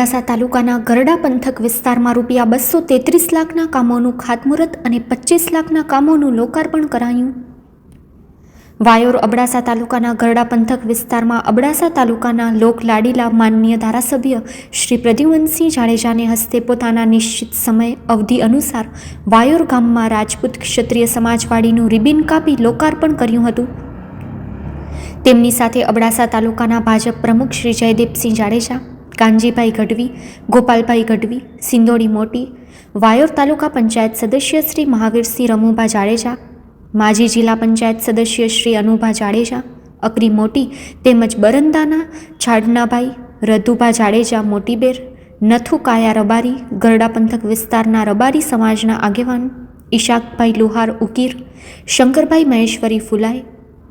અબડાસા તાલુકાના ગરડા પંથક વિસ્તારમાં રૂપિયા બસો તેત્રીસ લાખના કામોનું ખાતમુહૂર્ત અને પચીસ લાખના કામોનું લોકાર્પણ કરાયું. વાયોર અબડાસા તાલુકાના ગરડા પંથક વિસ્તારમાં અબડાસા તાલુકાના લોક લાડીલા માનનીય ધારાસભ્ય શ્રી પ્રદ્યુમનસિંહ જાડેજાને હસ્તે પોતાના નિશ્ચિત સમય અવધિ અનુસાર વાયોર ગામમાં રાજપૂત ક્ષત્રિય સમાજવાડીનું રિબિન કાપી લોકાર્પણ કર્યું હતું. તેમની સાથે અબડાસા તાલુકાના ભાજપ પ્રમુખ શ્રી જયદીપસિંહ જાડેજા કાનજીભાઈ ગઢવી, ગોપાલભાઈ ગઢવી, સિંદોડી મોટી, વાયોર તાલુકા પંચાયત સદસ્ય શ્રી મહાવીરસિંહ રમુભા જાડેજા, માજી જિલ્લા પંચાયત સદસ્ય શ્રી અનુભા જાડેજા, અકરી મોટી તેમજ બરંદાના છાડનાભાઈ, રધુભા જાડેજા, મોટીબેર, નથુ કાયા રબારી, ગરડા પંથક વિસ્તારના રબારી સમાજના આગેવાન, ઈશાકભાઈ લુહાર ઉકીર, શંકરભાઈ મહેશ્વરી ફુલાઈ,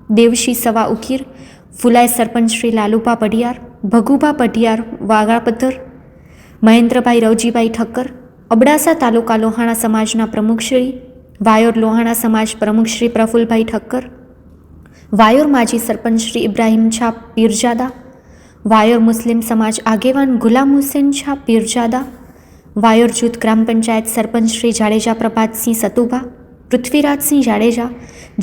દેવશી સવા ઉકીર ફુલાઈ સરપંચ શ્રી લાલુભા પઢિયાર, ભગુભા પઢિયાર વાગાપદ્ધર મહેન્દ્રભાઈ રવજીભાઈ ઠક્કર, અબડાસા તાલુકા લોહાણા સમાજના પ્રમુખશ્રી વાયોર લોહાણા સમાજ પ્રમુખ શ્રી પ્રફુલભાઈ ઠક્કર, વાયોર માજી સરપંચ શ્રી ઇબ્રાહિમ છા પીરજાદા, વાયોર મુસ્લિમ સમાજ આગેવાન ગુલામ હુસેન છા પીરજાદા, વાયોર જૂથ ગ્રામ પંચાયત સરપંચ શ્રી જાડેજા પ્રભાતસિંહ સતુભા, પૃથ્વીરાજસિંહ જાડેજા,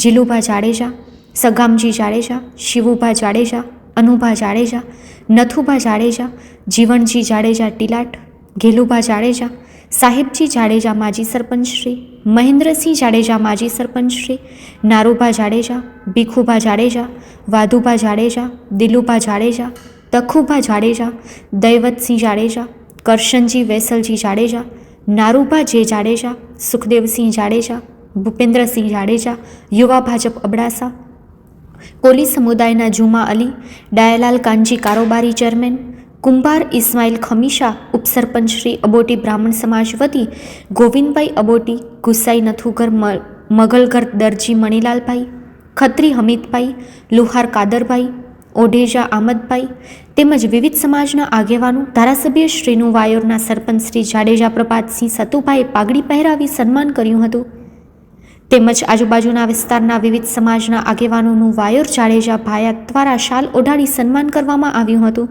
જીલુભા જાડેજા સગામજી જાડેજા શિવુભા જાડેજા અનુભા જાડેજા નથુભા જાડેજા જીવણજી જાડેજા ટીલાટ ઘેલુભા જાડેજા સાહેબજી જાડેજા માજી સરપંચશ્રી મહેન્દ્રસિંહ જાડેજા માજી સરપંચશ્રી નારુભા જાડેજા ભીખુભા જાડેજા વાધુભા જાડેજા દિલુભા જાડેજા તખુભા જાડેજા દૈવતસિંહ જાડેજા કરશનજી વેસલજી જાડેજા નારુભા જે જાડેજા સુખદેવસિંહ જાડેજા ભૂપેન્દ્રસિંહ જાડેજા યુવા ભાજપ અબડાસા કોલી સમુદાયના જુમા અલી, ડાયાલાલ કાનજી કારોબારી ચેરમેન, કુંભાર ઇસ્માઇલ ખમીશા ઉપસરપંચ શ્રી અબોટી બ્રાહ્મણ સમાજ વતી, ગોવિંદભાઈ અબોટી, ગુસાઈ નથુગર મગલગર દરજી મણિલાલભાઈ, ખત્રી હમીદભાઈ, લુહાર કાદરભાઈ, ઓઢેજા આમદભાઈ તેમજ વિવિધ સમાજના આગેવાનો, ધારાસભ્ય શ્રીનું વાયોરના સરપંચ શ્રી જાડેજા પ્રભાતસિંહ સતુભાઈએ પાઘડી પહેરાવી સન્માન કર્યું હતું. તેમજ આજુબાજુના વિસ્તારના વિવિધ સમાજના આગેવાનોનું વાયોર જાડેજા ભાયા દ્વારા શાલ ઓઢાડી સન્માન કરવામાં આવ્યું હતું.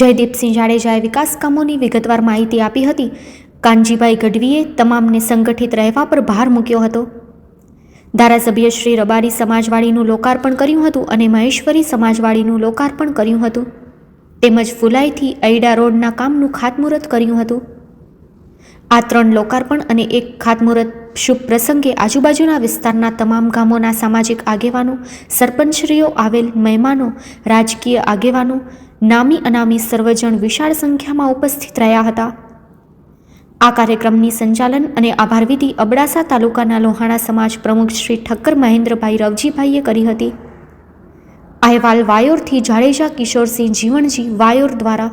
જયદીપસિંહ જાડેજાએ વિકાસ કામોની વિગતવાર માહિતી આપી હતી. કાનજીભાઈ ગઢવીએ તમામને સંગઠિત રહેવા પર ભાર મૂક્યો હતો. ધારાસભ્ય શ્રી રબારી સમાજવાડીનું લોકાર્પણ કર્યું હતું અને મહેશ્વરી સમાજવાડીનું લોકાર્પણ કર્યું હતું. તેમજ ફુલાઈથી ઐડા રોડના કામનું ખાતમુહૂર્ત કર્યું હતું. આ ત્રણ લોકાર્પણ અને એક ખાતમુહૂર્ત શુભ પ્રસંગે આજુબાજુના વિસ્તારના તમામ ગામોના સામાજિક આગેવાનો, સરપંચશ્રીઓ, આવેલ મહેમાનો, રાજકીય આગેવાનો, નામી અનામી સર્વજણ વિશાળ સંખ્યામાં ઉપસ્થિત રહ્યા હતા. આ કાર્યક્રમની સંચાલન અને આભારવિધિ અબડાસા તાલુકાના લોહાણા સમાજ પ્રમુખ શ્રી ઠક્કર મહેન્દ્રભાઈ રવજીભાઈએ કરી હતી. અહેવાલ વાયોરથી જાડેજા કિશોરસિંહ જીવણજી વાયોર દ્વારા